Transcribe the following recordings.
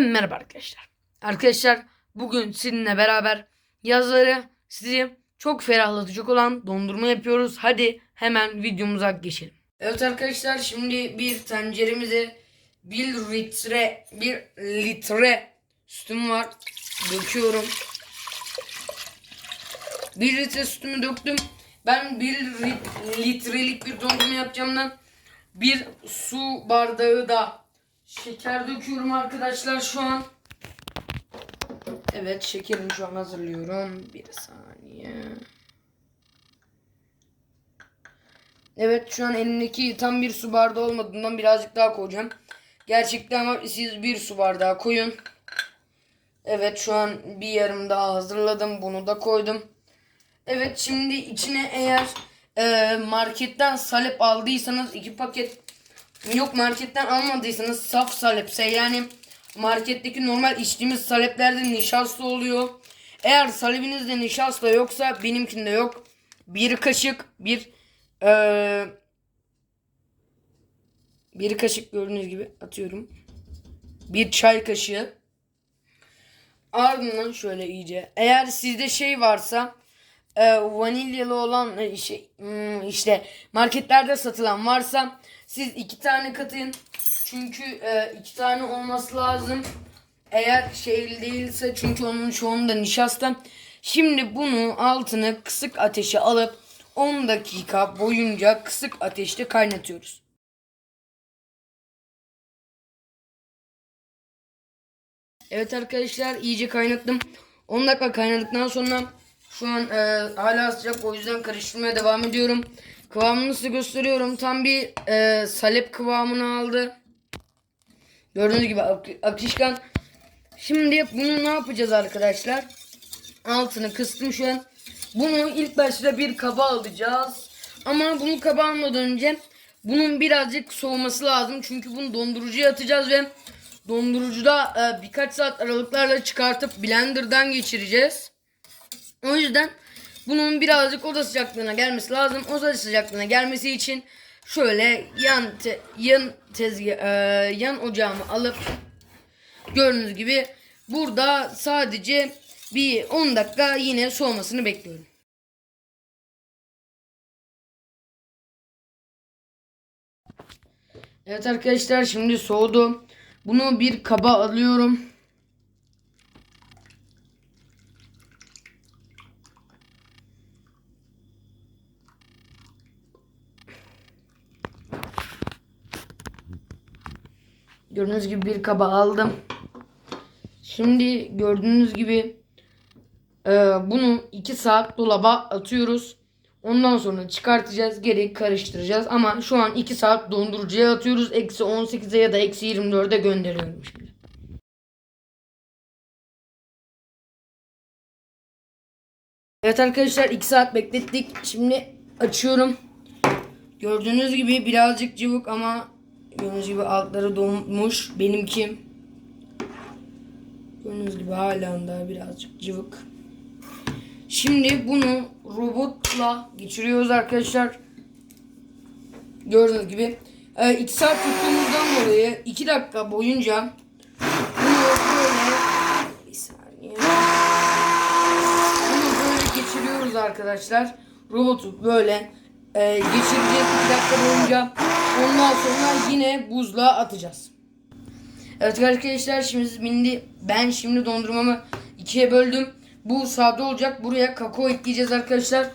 Merhaba arkadaşlar. Arkadaşlar bugün sizinle beraber yazları sizi çok ferahlatıcı olan dondurma yapıyoruz. Hadi hemen videomuza geçelim. Evet arkadaşlar şimdi bir tenceremize bir litre bir litre sütüm var. Döküyorum. Bir litre sütümü döktüm. Ben bir lit- litrelik bir dondurma yapacağımdan bir su bardağı da şeker döküyorum arkadaşlar şu an. Evet şekerimi şu an hazırlıyorum. Bir saniye. Evet şu an elimdeki tam bir su bardağı olmadığından birazcık daha koyacağım. Gerçekten ama siz bir su bardağı koyun. Evet şu an bir yarım daha hazırladım. Bunu da koydum. Evet şimdi içine eğer e, marketten salep aldıysanız iki paket yok marketten almadıysanız saf salepse yani marketteki normal içtiğimiz saleplerde nişasta oluyor. Eğer salebinizde nişasta yoksa benimkinde yok. Bir kaşık bir e, bir kaşık gördüğünüz gibi atıyorum. Bir çay kaşığı. Ardından şöyle iyice. Eğer sizde şey varsa e, vanilyalı olan e, şey hmm, işte marketlerde satılan varsa siz iki tane katın. Çünkü e, iki tane olması lazım. Eğer şey değilse çünkü onun çoğunda nişasta. Şimdi bunu altını kısık ateşe alıp 10 dakika boyunca kısık ateşte kaynatıyoruz. Evet arkadaşlar iyice kaynattım. 10 dakika kaynadıktan sonra şu an e, hala sıcak o yüzden karıştırmaya devam ediyorum. Kıvamını size gösteriyorum. Tam bir e, salep kıvamını aldı. Gördüğünüz gibi ak- akışkan. Şimdi bunu ne yapacağız arkadaşlar? Altını kıstım şu an. Bunu ilk başta bir kaba alacağız. Ama bunu kaba almadan önce bunun birazcık soğuması lazım. Çünkü bunu dondurucuya atacağız ve dondurucuda e, birkaç saat aralıklarla çıkartıp blenderdan geçireceğiz. O yüzden bunun birazcık oda sıcaklığına gelmesi lazım. Oda sıcaklığına gelmesi için şöyle yan te- yan tezgah e, yan ocağımı alıp gördüğünüz gibi burada sadece bir 10 dakika yine soğumasını bekliyorum. Evet arkadaşlar şimdi soğudu. Bunu bir kaba alıyorum. Gördüğünüz gibi bir kaba aldım. Şimdi gördüğünüz gibi e, bunu 2 saat dolaba atıyoruz. Ondan sonra çıkartacağız. Geri karıştıracağız. Ama şu an 2 saat dondurucuya atıyoruz. Eksi 18'e ya da eksi 24'e gönderiyorum şimdi. Evet arkadaşlar 2 saat beklettik. Şimdi açıyorum. Gördüğünüz gibi birazcık cıvık ama gördüğünüz gibi altları donmuş. Benimki gördüğünüz gibi hala da birazcık cıvık. Şimdi bunu robotla geçiriyoruz arkadaşlar. Gördüğünüz gibi 2 saat tuttuğumuzdan dolayı 2 dakika boyunca bunu böyle bir saniye bunu böyle geçiriyoruz arkadaşlar. Robotu böyle e, geçireceğiz 2 dakika boyunca. Ondan sonra yine buzluğa atacağız. Evet arkadaşlar şimdi şimdi ben şimdi dondurmamı ikiye böldüm. Bu sade olacak. Buraya kakao ekleyeceğiz arkadaşlar.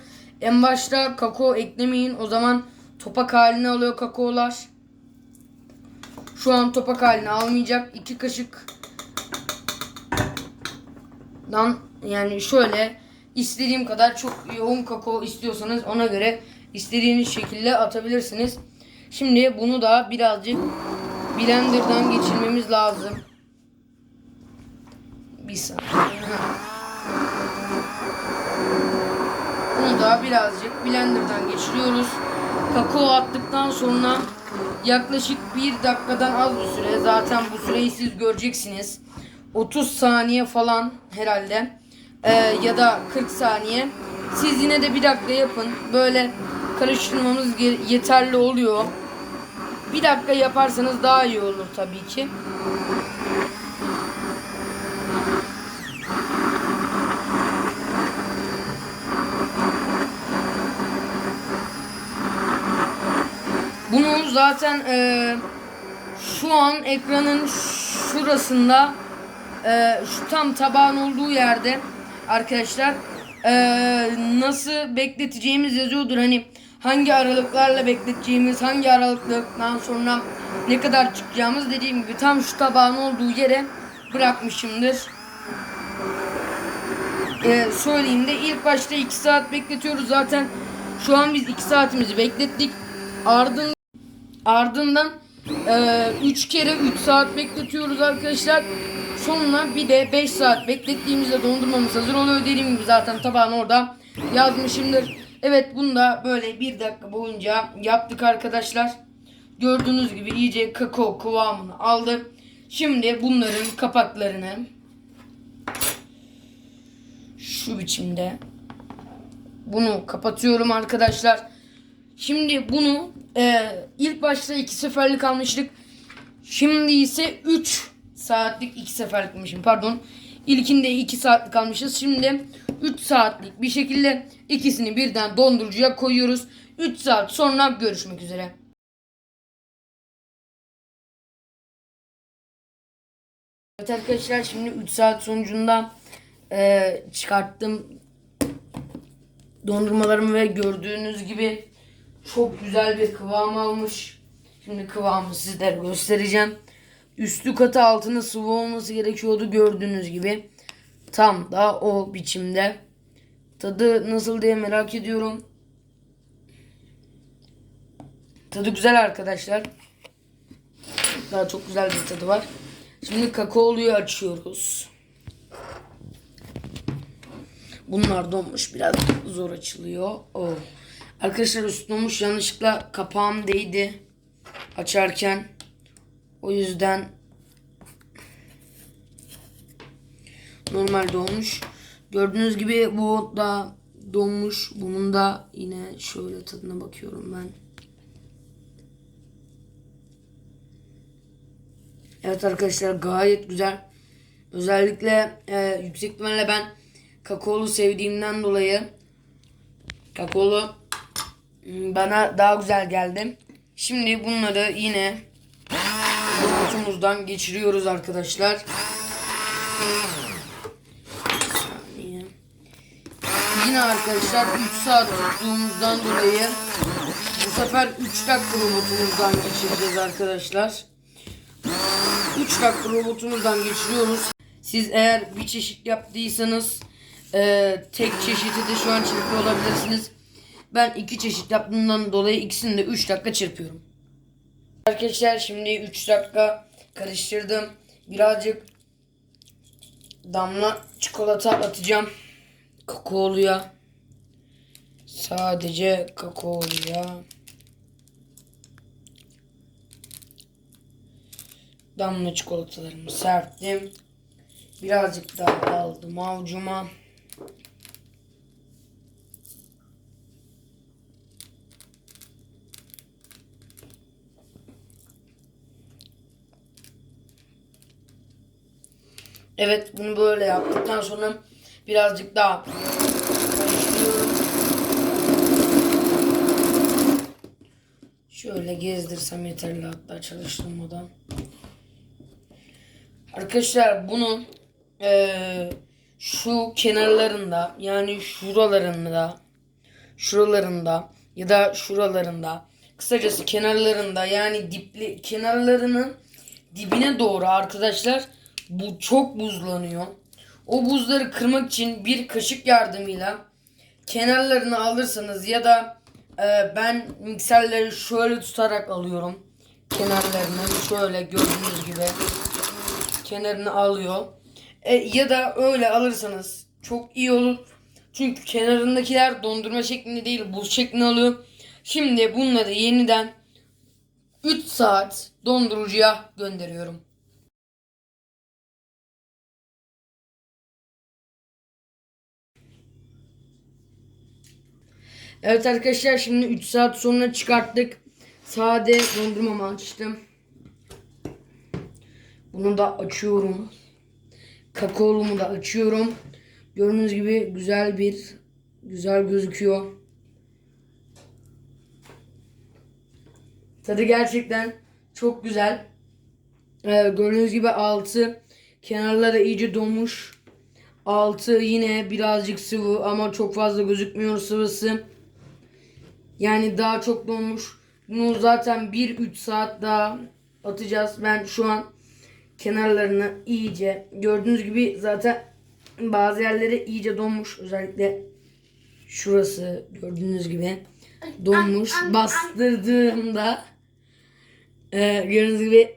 En başta kakao eklemeyin. O zaman topak halini alıyor kakaolar. Şu an topak halini almayacak. 2 kaşık dan yani şöyle istediğim kadar çok yoğun kakao istiyorsanız ona göre istediğiniz şekilde atabilirsiniz. Şimdi bunu da birazcık blenderdan geçirmemiz lazım. Bir saniye. Bunu da birazcık blenderdan geçiriyoruz. Kakao attıktan sonra yaklaşık bir dakikadan az bir süre zaten bu süreyi siz göreceksiniz. 30 saniye falan herhalde Ee, ya da 40 saniye. Siz yine de bir dakika yapın. Böyle karıştırmamız yeterli oluyor. Bir dakika yaparsanız daha iyi olur tabii ki. Bunu zaten e, şu an ekranın şurasında e, şu tam tabağın olduğu yerde arkadaşlar e, nasıl bekleteceğimiz yazıyordur. Hani hangi aralıklarla bekleteceğimiz, hangi aralıklardan sonra ne kadar çıkacağımız dediğim gibi tam şu tabağın olduğu yere bırakmışımdır. E, söyleyeyim de ilk başta 2 saat bekletiyoruz zaten. Şu an biz 2 saatimizi beklettik. Ardından Ardından 3 kere 3 saat bekletiyoruz arkadaşlar. Sonra bir de 5 saat beklettiğimizde dondurmamız hazır oluyor. Dediğim gibi zaten tabağını orada yazmışımdır. Evet bunu da böyle bir dakika boyunca yaptık arkadaşlar. Gördüğünüz gibi iyice kakao kıvamını aldı. Şimdi bunların kapaklarını şu biçimde bunu kapatıyorum arkadaşlar. Şimdi bunu e, ilk başta iki seferlik almıştık. Şimdi ise 3 saatlik iki seferlikmişim pardon. İlkinde 2 saatlik almışız. Şimdi 3 saatlik bir şekilde ikisini birden dondurucuya koyuyoruz. 3 saat sonra görüşmek üzere. Evet arkadaşlar şimdi 3 saat sonucunda e, çıkarttım dondurmalarımı ve gördüğünüz gibi çok güzel bir kıvam almış. Şimdi kıvamı sizlere göstereceğim. Üstü katı altını sıvı olması gerekiyordu gördüğünüz gibi. Tam da o biçimde. Tadı nasıl diye merak ediyorum. Tadı güzel arkadaşlar. Daha çok güzel bir tadı var. Şimdi kakaoluyu açıyoruz. Bunlar donmuş biraz zor açılıyor. Oh. Arkadaşlar donmuş yanlışlıkla kapağım değdi açarken. O yüzden normal donmuş. Gördüğünüz gibi bu da donmuş. Bunun da yine şöyle tadına bakıyorum ben. Evet arkadaşlar gayet güzel. Özellikle e, yüksek ihtimalle ben kakaolu sevdiğimden dolayı kakaolu hmm, bana daha güzel geldi. Şimdi bunları yine robotumuzdan geçiriyoruz arkadaşlar. Saniye. Yine arkadaşlar 3 saat tuttuğumuzdan dolayı bu sefer 3 dakika robotumuzdan geçireceğiz arkadaşlar. 3 dakika robotumuzdan geçiriyoruz. Siz eğer bir çeşit yaptıysanız e, tek çeşidi de şu an çırpıyor olabilirsiniz. Ben iki çeşit yaptığımdan dolayı ikisini de 3 dakika çırpıyorum. Arkadaşlar şimdi 3 dakika karıştırdım. Birazcık damla çikolata atacağım. Kakaoluya. Sadece kakaoluya. Damla çikolatalarımı serptim. Birazcık daha aldım avucuma. Evet bunu böyle yaptıktan sonra birazcık daha. Şöyle gezdirsem yeterli hatta çalıştırmadan. Arkadaşlar bunu eee, şu kenarlarında yani şuralarında şuralarında ya da şuralarında kısacası kenarlarında yani dipli kenarlarının dibine doğru arkadaşlar bu çok buzlanıyor. O buzları kırmak için bir kaşık yardımıyla kenarlarını alırsanız ya da e, ben mikserleri şöyle tutarak alıyorum. Kenarlarını şöyle gördüğünüz gibi kenarını alıyor. E, ya da öyle alırsanız çok iyi olur. Çünkü kenarındakiler dondurma şeklinde değil buz şeklinde alıyor. Şimdi bunları yeniden 3 saat dondurucuya gönderiyorum. Evet arkadaşlar şimdi 3 saat sonra çıkarttık. Sade dondurmamı açtım. Bunu da açıyorum. Kakaolumu da açıyorum. Gördüğünüz gibi güzel bir güzel gözüküyor. Tadı gerçekten çok güzel. Ee, gördüğünüz gibi altı kenarları iyice donmuş. Altı yine birazcık sıvı ama çok fazla gözükmüyor sıvısı. Yani daha çok donmuş. Bunu zaten 1-3 saat daha atacağız. Ben şu an kenarlarını iyice gördüğünüz gibi zaten bazı yerleri iyice donmuş. Özellikle şurası gördüğünüz gibi donmuş. Bastırdığımda e, gördüğünüz gibi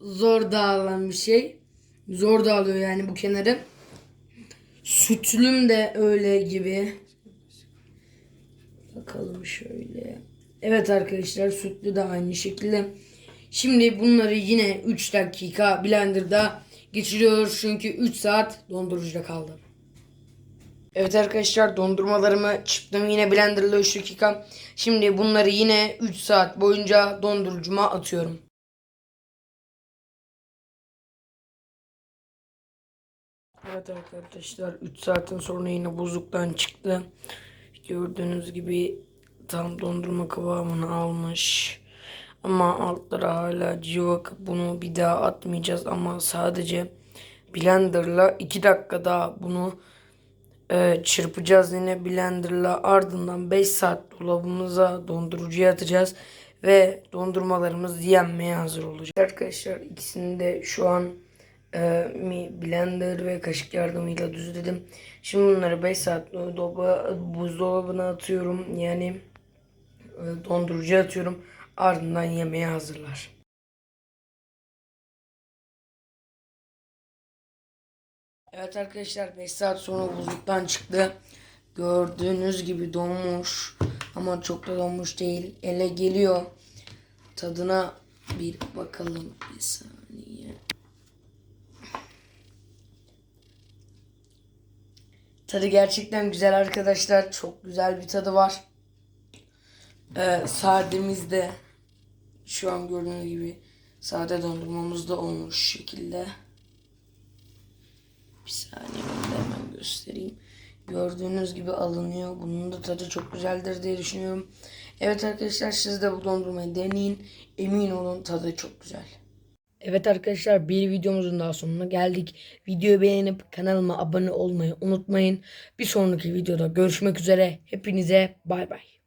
zor dağılan bir şey. Zor dağılıyor yani bu kenarı. Sütlüm de öyle gibi. Bakalım şöyle. Evet arkadaşlar sütlü de aynı şekilde. Şimdi bunları yine 3 dakika blenderda geçiriyoruz. Çünkü 3 saat dondurucuda kaldı. Evet arkadaşlar dondurmalarımı çıktım yine blenderla 3 dakika. Şimdi bunları yine 3 saat boyunca dondurucuma atıyorum. Evet arkadaşlar 3 saatin sonra yine buzluktan çıktı. Gördüğünüz gibi tam dondurma kıvamını almış. Ama altları hala cıvık. Bunu bir daha atmayacağız ama sadece blenderla 2 dakika daha bunu e, çırpacağız yine blenderla. Ardından 5 saat dolabımıza dondurucuya atacağız. Ve dondurmalarımız yenmeye hazır olacak. Arkadaşlar ikisini de şu an e, blender ve kaşık yardımıyla düzledim. Şimdi bunları 5 saat dolaba, buzdolabına atıyorum. Yani e, dondurucuya atıyorum. Ardından yemeğe hazırlar. Evet arkadaşlar 5 saat sonra buzluktan çıktı. Gördüğünüz gibi donmuş. Ama çok da donmuş değil. Ele geliyor. Tadına bir bakalım. Bir saniye. Tadı gerçekten güzel arkadaşlar. Çok güzel bir tadı var. Ee, sademiz de şu an gördüğünüz gibi sade dondurmamız da olmuş şekilde. Bir saniye bunu da hemen göstereyim. Gördüğünüz gibi alınıyor. Bunun da tadı çok güzeldir diye düşünüyorum. Evet arkadaşlar siz de bu dondurmayı deneyin. Emin olun tadı çok güzel. Evet arkadaşlar bir videomuzun daha sonuna geldik. Videoyu beğenip kanalıma abone olmayı unutmayın. Bir sonraki videoda görüşmek üzere. Hepinize bay bay.